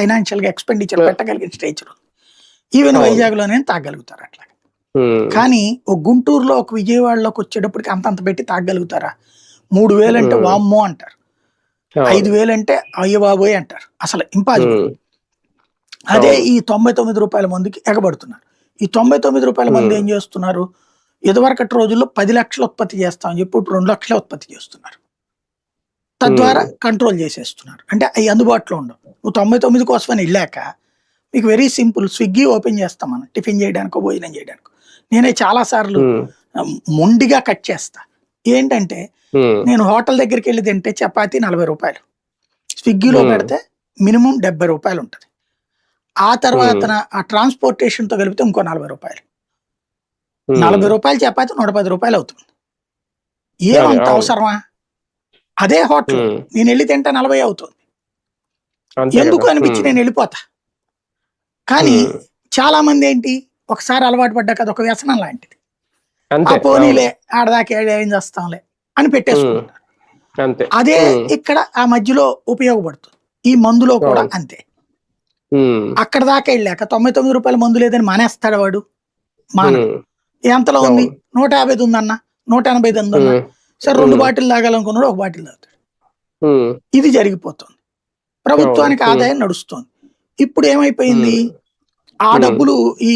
ఫైనాన్షియల్గా expenditure పెట్టగలిగిన stage even అవును. వైజాగ్లోనే తాగలుగుతారు అట్లా కానీ ఒక గుంటూరులో ఒక విజయవాడలోకి వచ్చేటప్పటికి అంతంత పెట్టి తాగలుగుతారా? మూడు వేలు అంటే Hmm. వామ్మో అంటారు. ఐదు వేలు అంటే అయ్య బాబోయ్ అంటారు. అసలు ఇంపాసిబుల్ అదే. ఈ తొంభై తొమ్మిది రూపాయల మందికి ఎగబడుతున్నారు. ఈ తొంభై తొమ్మిది రూపాయల మంది. ఏం చేస్తున్నారు? ఇదివరకటి రోజుల్లో పది లక్షలు ఉత్పత్తి చేస్తామని చెప్పి ఇప్పుడు రెండు లక్షలే ఉత్పత్తి చేస్తున్నారు. తద్వారా కంట్రోల్ చేసేస్తున్నారు. అంటే అవి అందుబాటులో ఉండవు. నువ్వు తొంభై తొమ్మిది కోసమని వెళ్ళాక మీకు వెరీ సింపుల్ స్విగ్గీ ఓపెన్ చేస్తాం మనం. టిఫిన్ చేయడానికో భోజనం చేయడానికో. నేనే చాలా సార్లు ఉమ్, మొండిగా కట్ చేస్తా. ఏంటంటే నేను హోటల్ దగ్గరికి వెళ్ళి తింటే చపాతీ నలభై రూపాయలు. స్విగ్గీలో. పెడితే మినిమం డెబ్బై రూపాయలు ఉంటుంది. ఆ తర్వాత ఆ ట్రాన్స్పోర్టేషన్తో కలిపితే ఇంకో నలభై రూపాయలు. నలభై రూపాయలు చపాతీ నూట పది రూపాయలు అవుతుంది. ఏమంత. అవసరమా? అదే హోటల్. నేను వెళ్ళి తింటే నలభై అవుతుంది. ఎందుకు. అనిపించి నేను వెళ్ళిపోతా? కానీ చాలా మంది ఏంటి ఒకసారి అలవాటు పడ్డాక అది ఒక వ్యసనం లాంటిది. ఆ పోనీలే ఆడదాకా ఏం చేస్తాంలే అని పెట్టేసుకుంటారు. అదే ఇక్కడ ఆ మధ్యలో ఉపయోగపడుతుంది. ఈ మందులో కూడా. అంతే. అక్కడ దాకా వెళ్ళాక తొంభై తొమ్మిది రూపాయల మందు లేదని మానేస్తాడు వాడు. మాన ఎంతలో ఉంది. నూట యాభై ఉందన్న? నూట ఎనభై ఉందన్న? సరే రెండు. బాటిల్ తాగాలనుకున్నాడు ఒక బాటిల్ తాగుతాడు. ఇది జరిగిపోతుంది. ప్రభుత్వానికి. ఆదాయం నడుస్తుంది ఇప్పుడు ఏమైపోయింది ఆ. డబ్బులు ఈ